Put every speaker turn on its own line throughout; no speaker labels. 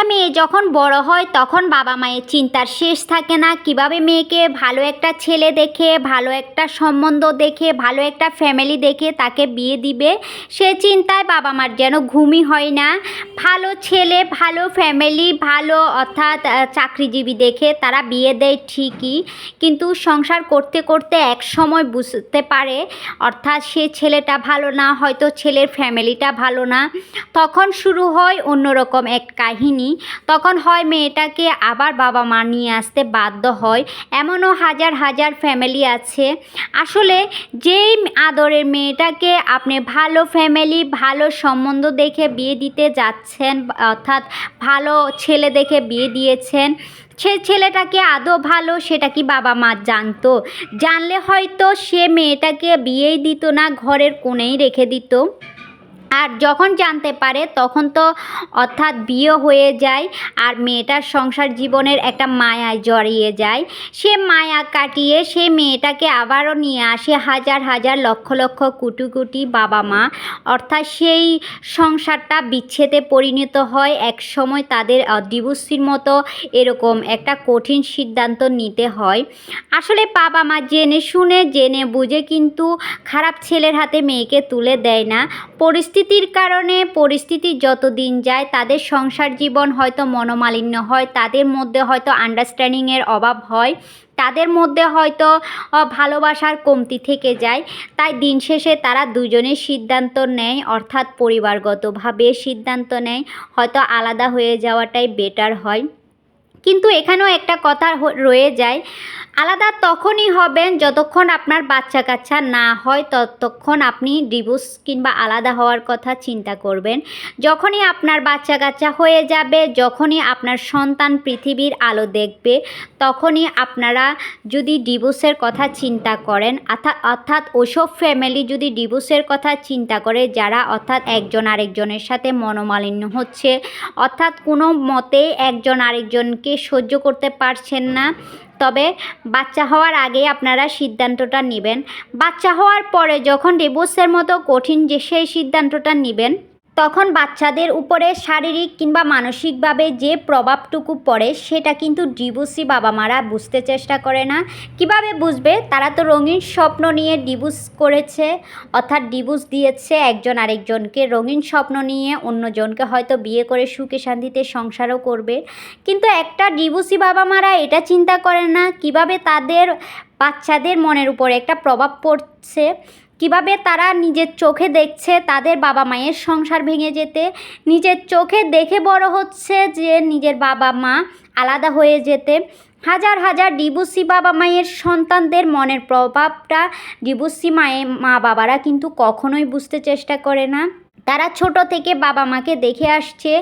একটা মেয়ে যখন বড় হয় তখন বাবা মায়ের চিন্তার শেষ থাকে না। কীভাবে মেয়েকে ভালো একটা ছেলে দেখে, ভালো একটা সম্বন্ধ দেখে, ভালো একটা ফ্যামিলি দেখে তাকে বিয়ে দিবে, সে চিন্তায় বাবা মার যেন ঘুমই হয় না। ভালো ছেলে, ভালো ফ্যামিলি ভালো অর্থাৎ চাকরিজীবী দেখে তারা বিয়ে দেয় ঠিকই। কিন্তু সংসার করতে করতে এক সময় বুঝতে পারে, অর্থাৎ সে ছেলেটা ভালো না, হয়তো ছেলের ফ্যামিলিটা ভালো না। তখন শুরু হয় অন্যরকম এক কাহিনী। তখন হয় মেয়েটাকে আবার বাবা মা নিয়ে আসতে বাধ্য হয়। এমনও হাজার হাজার ফ্যামিলি আছে। আসলে যেই আদরের মেয়েটাকে আপনি ভালো ফ্যামিলি ভালো সম্বন্ধ দেখে বিয়ে দিতে যাচ্ছেন, অর্থাৎ ভালো ছেলে দেখে বিয়ে দিয়েছেন, সে ছেলেটাকে আদৌ ভালো সেটা কি বাবা মা জানতো? জানলে হয়তো সে মেয়েটাকে বিয়েই দিত না, ঘরের কোণেই রেখে দিত। আর যখন জানতে পারে, তখন তো অর্থাৎ বিয়ে হয়ে যায় আর মেয়েটার সংসার জীবনের একটা মায়ায় জড়িয়ে যায়। সে মায়া কাটিয়ে সে মেয়েটাকে আবারও নিয়ে আসে হাজার হাজার লক্ষ লক্ষ কুটি কুটি বাবা মা। অর্থাৎ সেই সংসারটা বিচ্ছেদে পরিণত হয়। এক সময় তাদের ডিভোর্সির মতো এরকম একটা কঠিন সিদ্ধান্ত নিতে হয়। আসলে বাবা মা জেনে শুনে, জেনে বুঝে কিন্তু খারাপ ছেলের হাতে মেয়েকে তুলে দেয় না। পরিস্থিতির কারণে পরিস্থিতি যত দিন যায়, তাদের সংসার জীবন হয়তো মনোমালিন্য হয়, তাদের মধ্যে হয়তো আন্ডারস্ট্যান্ডিংয়ের অভাব হয়, তাদের মধ্যে হয়তো ভালোবাসার কমতি থেকে যায়। তাই দিন শেষে তারা দুজনে সিদ্ধান্ত নেয়, অর্থাৎ পরিবারগতভাবে সিদ্ধান্ত নেয়, হয়তো আলাদা হয়ে যাওয়াটাই বেটার হয়। কিন্তু এখানেও একটা কথা রয়ে যায় আলাদা তখনই হবেন যতক্ষণ আপনার বাচ্চা কাচ্চা না হয়, ততক্ষণ আপনি ডিভোর্স কিংবা আলাদা হওয়ার কথা চিন্তা করবেন। যখনই আপনার বাচ্চা কাচ্চা হয়ে যাবে, যখনই আপনার সন্তান পৃথিবীর আলো দেখবে, তখনই আপনারা যদি ডিভোর্সের কথা চিন্তা করেন অর্থাৎ অর্থাৎ ওসব ফ্যামিলি যদি ডিভোর্সের কথা চিন্তা করে, যারা অর্থাৎ একজন আরেকজনের সাথে মনোমালিন্য হচ্ছে, অর্থাৎ কোনো মতে একজন আরেকজনকে সহ্য করতে পারছেন না তবে বাচ্চা হওয়ার আগে আপনারা সিদ্ধান্তটা নেবেন। বাচ্চা হওয়ার পরে যখন ডিভোর্সের মতো কঠিন যে সেই সিদ্ধান্তটা নেবেন তখন বাচ্চাদের উপরে শারীরিক কিংবা মানসিকভাবে যে প্রভাবটুকু পড়ে, সেটা কিন্তু ডিভোর্সি বাবা মারা বুঝতে চেষ্টা করে না। কীভাবে বুঝবে? তারা তো রঙিন স্বপ্ন নিয়ে ডিভোর্স করেছে, অর্থাৎ ডিভোর্স দিয়েছে একজন আরেকজনকে। রঙিন স্বপ্ন নিয়ে অন্যজনকে হয়তো বিয়ে করে সুখে শান্তিতে সংসারও করবে। কিন্তু একটা ডিভোর্সি বাবা মারা এটা চিন্তা করে না, কীভাবে তাদের বাচ্চাদের মনের উপরে একটা প্রভাব পড়ছে। কীভাবে তারা নিজের চোখে দেখছে তাদের বাবা মায়ের সংসার ভেঙে যেতে, নিজের চোখে দেখে বড় হচ্ছে যে নিজের বাবা মা আলাদা হয়ে যেতে। হাজার হাজার ডিভোর্সি বাবা মায়ের সন্তানদের মনের প্রভাবটা ডিভোর্সি মায়ের মা বাবারা কিন্তু কখনোই বুঝতে চেষ্টা করে না। তারা ছোট থেকে বাবা মাকে দেখে আসছে।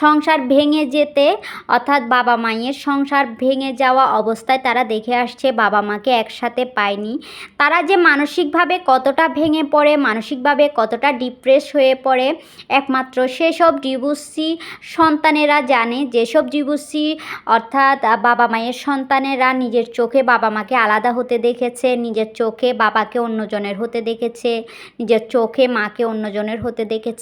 সংসার ভেঙে যেতে, অর্থাৎ বাবা মায়ের সংসার ভেঙে যাওয়া অবস্থায় তারা দেখে আসছে বাবা মাকে একসাথে পায়নি। তারা যে মানসিকভাবে কতটা ভেঙে পড়ে, মানসিকভাবে কতটা ডিপ্রেস হয়ে পড়ে, একমাত্র সেসব ডিভোর্সি সন্তানেরা জানে। যেসব ডিভোর্সি, অর্থাৎ বাবা মায়ের সন্তানেরা নিজের চোখে বাবা মাকে আলাদা হতে দেখেছে, নিজের চোখে বাবাকে অন্যজনের হতে দেখেছে, নিজের চোখে মাকে অন্যজনের হতে দেখেছে।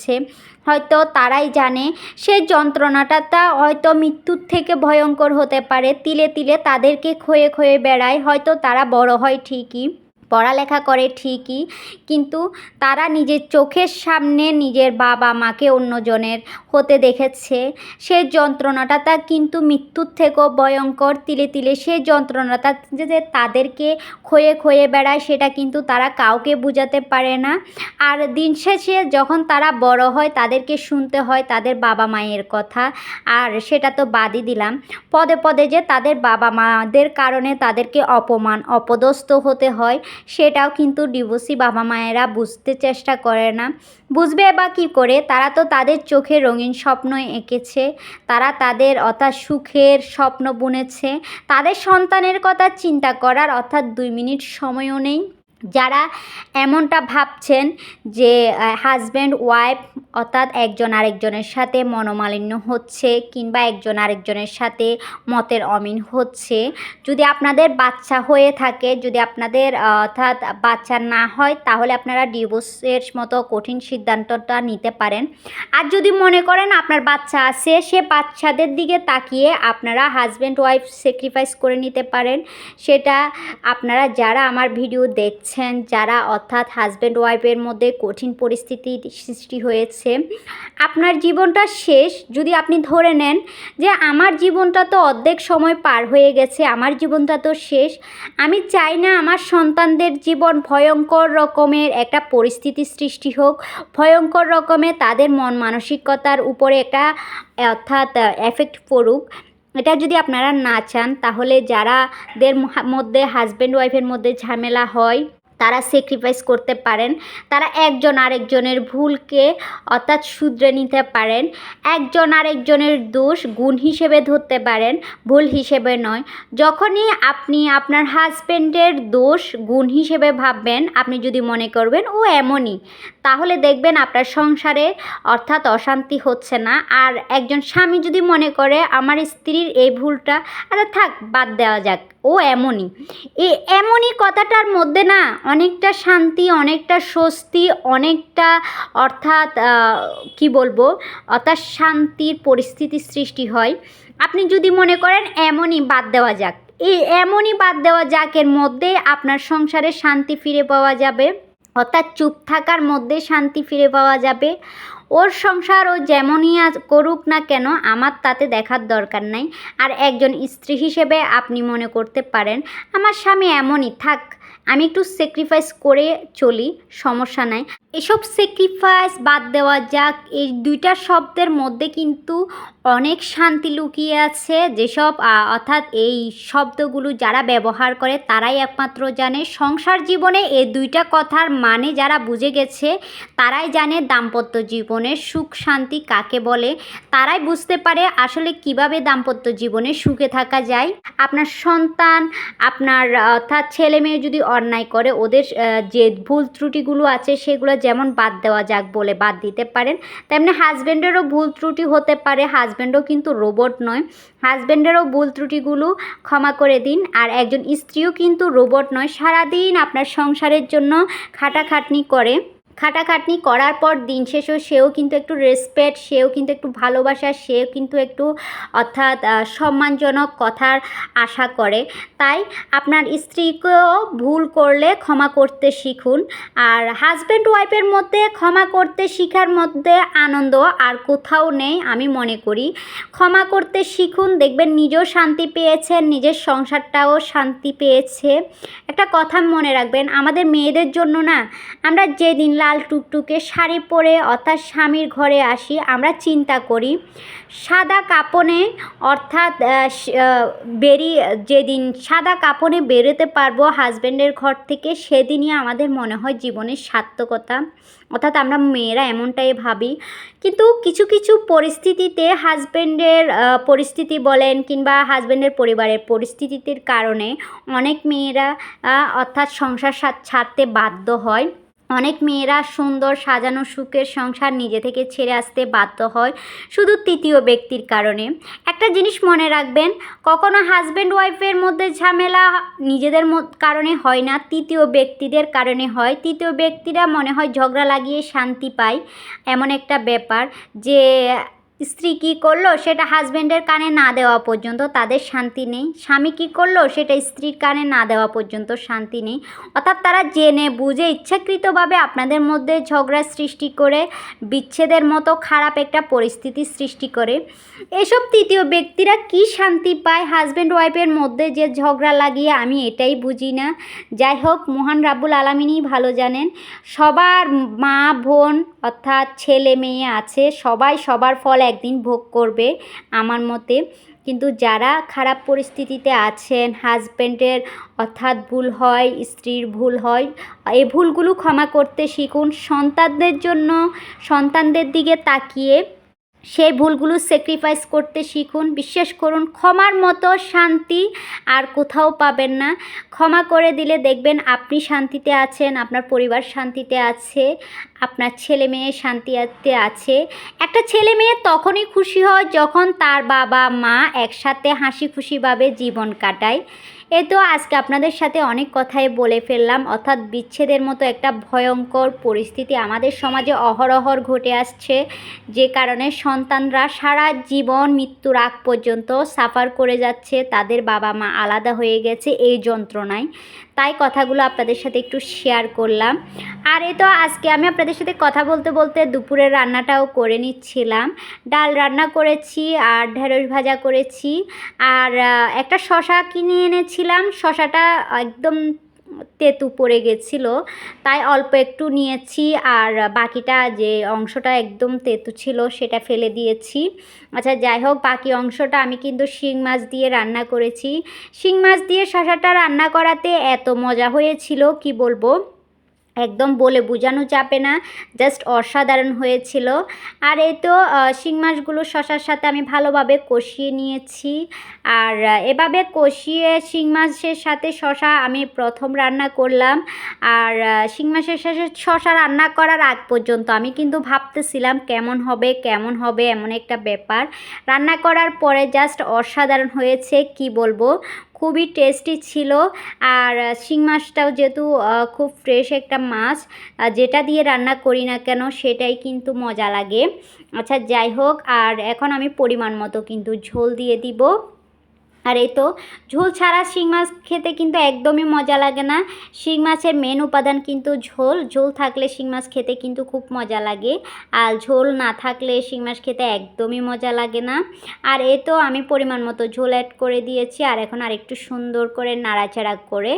হয়তো তারাই জানে সেই যন্ত্রণাটা তা হয়তো মৃত্যুর থেকে ভয়ঙ্কর হতে পারে। তিলে তিলে তাদেরকে ক্ষয়ে ক্ষয়ে বেড়ায়, হয়তো তারা বড় হয় ঠিকই। পড়ালেখা করে ঠিকই, কিন্তু তারা নিজের চোখের সামনে নিজের বাবা মাকে অন্যজনের হতে দেখেছে। সেই যন্ত্রণাটা তা কিন্তু মৃত্যুর থেকেও ভয়ঙ্কর, তিলে তিলে সেই যন্ত্রণাটা যে তাদেরকে ক্ষয়ে ক্ষয়ে বেড়ায় সেটা কিন্তু তারা কাউকে বোঝাতে পারে না। আর দিন শেষে যখন তারা বড় হয় তাদেরকে শুনতে হয় তাদের বাবা মায়ের কথা, আর সেটা তো বাদই দিলাম। পদে পদে যে তাদের বাবা মাদের কারণে তাদেরকে অপমান, অপদস্থ হতে হয় সেটাও কিন্তু ডিভোর্সি বাবা মায়েরা বুঝতে চেষ্টা করে না। বুঝবে বা কী করে? তারা তো তাদের চোখে রঙিন স্বপ্ন এঁকেছে। তারা তাদের অর্থাৎ সুখের স্বপ্ন বুনেছে। তাদের সন্তানের কথা চিন্তা করার অর্থাৎ দুই মিনিট সময়ও নেই। যারা এমনটা ভাবছেন যে হাজব্যান্ড ওয়াইফ অর্থাৎ একজন আরেকজনের সাথে মনোমালিন্য হচ্ছে কিংবা একজন আরেকজনের সাথে মতের অমিন হচ্ছে, যদি আপনাদের বাচ্চা হয়ে থাকে, যদি আপনাদের অর্থাৎ বাচ্চা না হয়, তাহলে আপনারা ডিভোর্সের মতো কঠিন সিদ্ধান্তটা নিতে পারেন। আর যদি মনে করেন আপনার বাচ্চা আছে, সে বাচ্চাদের দিকে তাকিয়ে আপনারা হাজব্যান্ড ওয়াইফ স্যাক্রিফাইস করে নিতে পারেন। সেটা আপনারা যারা আমার ভিডিও দেখছেন যারা অর্থাৎ হাজব্যান্ড ওয়াইফের মধ্যে কঠিন পরিস্থিতি সৃষ্টি হয়েছে। আপনার জীবনটা শেষ, যদি আপনি ধরে নেন যে আমার জীবনটা তো অর্ধেক সময় পার হয়ে গেছে, আমার জীবনটা তো শেষ, আমি চাই না আমার সন্তানদের জীবন ভয়ঙ্কর রকমের একটা পরিস্থিতি সৃষ্টি হোক। ভয়ঙ্কর রকমের তাদের মন মানসিকতার উপরে একটা, অর্থাৎ এফেক্ট পড়ুক। এটা যদি আপনারা না চান, তাহলে যারাদের মধ্যে হাজব্যান্ড ওয়াইফের মধ্যে ঝামেলা হয় তারা স্যাক্রিফাইস করতে পারেন। তারা একজন আরেকজনের ভুলকে অর্থাৎ শুধরে নিতে পারেন। একজন আরেকজনের দোষ গুণ হিসেবে ধরতে পারেন, ভুল হিসেবে নয়। যখনই আপনি আপনার হাজব্যান্ডের দোষ গুণ হিসেবে ভাববেন, আপনি যদি মনে করবেন, ও এমনই তাহলে দেখবেন আপনার সংসারে অর্থাৎ অশান্তি হচ্ছে না। আর একজন স্বামী যদি মনে করে, আমার স্ত্রীর এই ভুলটা আরে থাক, বাদ দেওয়া যাক, ও এমনই এই এমনই কথাটার মধ্যে না অনেকটা শান্তি, অনেকটা স্বস্তি, অনেকটা অর্থাৎ কি বলব, অর্থাৎ শান্তির পরিস্থিতি সৃষ্টি হয়। আপনি যদি মনে করেন এমনই বাদ দেওয়া যাক। এই এমনই বাদ দেওয়া যাকের মধ্যে আপনার সংসারে শান্তি ফিরে পাওয়া যাবে, অর্থাৎ চুপ থাকার মধ্যে শান্তি ফিরে পাওয়া যাবে। ওর সংসার ও যেমনই করুক না কেন, আমার তাতে দেখার দরকার নাই। আর একজন স্ত্রী হিসেবে আপনি মনে করতে পারেন, আমার স্বামী এমনই, থাক। আমি একটু স্যাক্রিফাইস করে চলি, সমস্যা নাই। এসব স্যাক্রিফাইস বাদ দেওয়া যাক, এই দুইটা শব্দের মধ্যে কিন্তু অনেক শান্তি লুকিয়ে আছে। যেসব অর্থাৎ এই শব্দগুলো যারা ব্যবহার করে তারাই একমাত্র জানে। সংসার জীবনে এই দুইটা কথার মানে যারা বুঝে গেছে, তারাই জানে দাম্পত্য জীবনে সুখ শান্তি কাকে বলে। তারাই বুঝতে পারে আসলে কীভাবে দাম্পত্য জীবনে সুখে থাকা যায়। আপনার সন্তান, আপনার, অর্থাৎ ছেলে মেয়ে যদি অন্যায় করে ওদের যে ভুল ত্রুটিগুলো আছে সেগুলো যেমন বাদ দেওয়া যাক বলে বাদ দিতে পারেন, তেমনি হাজব্যান্ডেরও ভুল ত্রুটি হতে পারে হাজব্যান্ডও কিন্তু রোবট নয়। হাজব্যান্ডেরও ভুল ত্রুটিগুলো ক্ষমা করে দিন, আর একজন স্ত্রীও কিন্তু রোবট নয়, সারাদিন আপনার সংসারের জন্য খাটাখাটনি করে। খাটাখাটনি করার পর দিন শেষেও সেও কিন্তু একটু রেসপেক্ট সেও কিন্তু একটু ভালোবাসা, সেও কিন্তু একটু, অর্থাৎ সম্মানজনক কথার আশা করে। তাই আপনার স্ত্রীকেও ভুল করলে ক্ষমা করতে শিখুন। আর হাজব্যান্ড ওয়াইফের মধ্যে ক্ষমা করতে শিখার মধ্যে আনন্দ আর কোথাও নেই আমি মনে করি। ক্ষমা করতে শিখুন, দেখবেন নিজেও শান্তি পেয়েছেন, নিজের সংসারটাও শান্তি পেয়েছে। একটা কথা মনে রাখবেন, আমাদের মেয়েদের জন্য না, আমরা যেদিন লাল টুকটুকে শাড়ি পরে অর্থাৎ স্বামীর ঘরে আসি, আমরা চিন্তা করি, সাদা কাপনে অর্থাৎ বেরিয়ে যেদিন সাদা কাপনে বেরোতে পারব হাজব্যান্ডের ঘর থেকে, সেদিনই আমাদের মনে হয় জীবনের সার্থকতা। অর্থাৎ আমরা মেয়েরা এমনটাই ভাবি। কিন্তু কিছু কিছু পরিস্থিতিতে হাজব্যান্ডের পরিস্থিতি বলেন কিংবা হাজব্যান্ডের পরিবারের পরিস্থিতির কারণে অনেক মেয়েরা অর্থাৎ সংসার ছাড়তে বাধ্য হয়। অনেক মেয়েরা সুন্দর সাজানো সুখের সংসার নিজে থেকে ছেড়ে আসতে বাধ্য হয় শুধু তৃতীয় ব্যক্তির কারণে। একটা জিনিস মনে রাখবেন, কখনো হাজব্যান্ড ওয়াইফের মধ্যে ঝামেলা নিজেদের কারণে হয় না, তৃতীয় ব্যক্তিদের কারণে হয়। তৃতীয় ব্যক্তিরা মনে হয় ঝগড়া লাগিয়ে শান্তি পায়। এমন একটা ব্যাপার যে স্ত্রী কী করল সেটা হাজব্যান্ডের কানে না দেওয়া পর্যন্ত তাদের শান্তি নেই। স্বামী কী করল সেটা স্ত্রীর কানে না দেওয়া পর্যন্ত শান্তি নেই। অর্থাৎ তারা জেনে বুঝে ইচ্ছাকৃতভাবে আপনাদের মধ্যে ঝগড়া সৃষ্টি করে, বিচ্ছেদের মতো খারাপ একটা পরিস্থিতি সৃষ্টি করে। এসব তৃতীয় ব্যক্তিরা কি শান্তি পায় হাজব্যান্ড ওয়াইফের মধ্যে যে ঝগড়া লাগিয়ে আমি এটাই বুঝি না। যাই হোক, মহান রাব্বুল আলমিনই ভালো জানেন, সবার মা বোন অর্থাৎ ছেলে মেয়ে আছে, সবাই সবার ফল একদিন ভোগ করবে আমার মতে। কিন্তু যারা খারাপ পরিস্থিতিতে আছেন হাজব্যান্ডের অর্থাৎ ভুল হয়, স্ত্রীর ভুল হয়, এই ভুলগুলো ক্ষমা করতে শিখুন। সন্তানদের জন্য, সন্তানদের দিকে তাকিয়ে সেই ভুলগুলো স্যাক্রিফাইস করতে শিখুন। বিশ্বাস করুন, ক্ষমার মতো শান্তি আর কোথাও পাবেন না। ক্ষমা করে দিলে দেখবেন আপনি শান্তিতে আছেন, আপনার পরিবার শান্তিতে আছে, আপনার ছেলে মেয়ে শান্তিতে আছে। একটা ছেলে মেয়ে তখনই খুশি হয় যখন তার বাবা মা একসাথে হাসি খুশিভাবে জীবন কাটায়। এ তো আজকে আপনাদের সাথে অনেক কথাই বলে ফেললাম। অর্থাৎ বিচ্ছেদের মতো একটা ভয়ঙ্কর পরিস্থিতি আমাদের সমাজে অহরহর ঘটে আসছে। যে কারণে সন্তানরা সারা জীবন মৃত্যুর আগ পর্যন্ত সাফার করে যাচ্ছে। তাদের বাবা মা আলাদা হয়ে গেছে এই যন্ত্রণায়। তাই কথাগুলো আপনাদের সাথে একটু শেয়ার করলাম। আর এ তো আজকে আমি আপনাদের সাথে কথা বলতে বলতে দুপুরের রান্নাটাও করে নিচ্ছিলাম। ডাল রান্না করেছি, আর ঢেঁড়স ভাজা করেছি। আর একটা শশা কিনে এনেছিলাম শশাটা একদম তেতু পড়ে গেছিল, তাই অল্প একটু নিয়েছি আর বাকিটা যে অংশটা একদম তেতু ছিল সেটা ফেলে দিয়েছি। আচ্ছা যাই হোক, বাকি অংশটা আমি কিন্তু শিং মাছ দিয়ে রান্না করেছি। শিং মাছ দিয়ে শশাটা রান্না করাতে এত মজা হয়েছিল, কি বলব? একদম বলে বোঝানো যাবে না জাস্ট অসাধারণ হয়েছিল। আর এই তো শিং মাছগুলো শশার সাথে আমি ভালোভাবে কষিয়ে নিয়েছি। আর এভাবে কষিয়ে শিং মাছের সাথে শশা আমি প্রথম রান্না করলাম। আর শিং মাছের সাথে শশা রান্না করার আগ পর্যন্ত আমি কিন্তু ভাবতেছিলাম কেমন হবে কেমন হবে এমন একটা ব্যাপার। রান্না করার পরে জাস্ট অসাধারণ হয়েছে, কি বলব? খুবই টেস্টি ছিল। আর শিং মাছটাও যেহেতু খুব ফ্রেশ একটা মাছ যেটা দিয়ে রান্না করি না কেন সেটাই কিন্তু মজা লাগে। আচ্ছা যাই হোক, আর এখন আমি পরিমাণ মতো কিন্তু ঝোল দিয়ে দিব। আর এই তো, ঝোল ছাড়া শিং মাছ খেতে কিন্তু একদমই মজা লাগে না। শিং মাছের মেন উপাদান কিন্তু ঝোল। ঝোল থাকলে শিং মাছ খেতে কিন্তু খুব মজা লাগে। আর ঝোল না থাকলে শিং মাছ খেতে একদমই মজা লাগে না। আর এই তো আমি পরিমাণ মতো ঝোল অ্যাড করে দিয়েছি। আর এখন আর একটু সুন্দর করে নাড়াচাড়া করে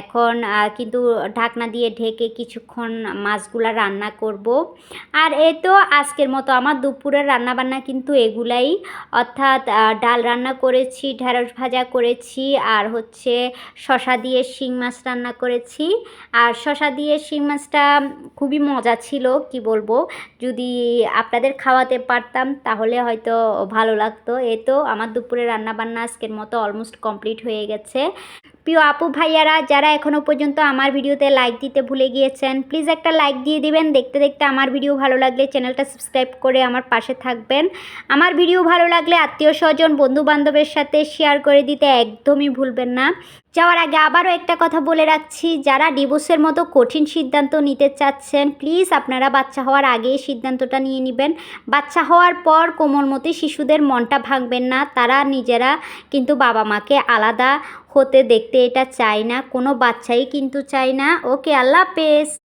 এখন কিন্তু ঢাকনা দিয়ে ঢেকে কিছুক্ষণ মাছগুলা রান্না করব। আর এই তো আজকের মতো আমার দুপুরের রান্নাবান্না কিন্তু এগুলাই। অর্থাৎ ডাল রান্না করেছি, ঢেঁড়স ভাজা করেছি, আর হচ্ছে শশা দিয়ে শিং মাছ রান্না করেছি। আর শশা দিয়ে শিং মাছটা খুবই মজা ছিল, কি বলব? যদি আপনাদের খাওয়াতে পারতাম, তাহলে হয়তো ভালো লাগতো। এ তো আমার দুপুরে রান্নাবান্না আজকের মতো অলমোস্ট কমপ্লিট হয়ে গেছে। প্রিয় আপু ভাইয়ারা, যারা এখনও পর্যন্ত আমার ভিডিওতে লাইক দিতে ভুলে গিয়েছেন প্লিজ একটা লাইক দিয়ে দিবেন। দেখতে দেখতে আমার ভিডিও ভালো লাগলে চ্যানেলটা সাবস্ক্রাইব করে আমার পাশে থাকবেন। আমার ভিডিও ভালো লাগলে আত্মীয় স্বজন বন্ধু বান্ধবের সাথে শেয়ার করে দিতে একদমই ভুলবেন না। যাওয়ার আগে আবারও একটা কথা বলে রাখছি, যারা ডিভোর্সের মতো কঠিন সিদ্ধান্ত নিতে চাচ্ছেন প্লিজ আপনারা বাচ্চা হওয়ার আগেই সিদ্ধান্তটা নিয়ে নেবেন। বাচ্চা হওয়ার পর কোমলমতি শিশুদের মনটা ভাঙবেন না, তারা নিজেরা কিন্তু বাবা মাকে আলাদা হতে দেখতে এটা চায় না কোনো বাচ্চাই কিন্তু চায় না। ওকে আল্লাহ হাফেজ।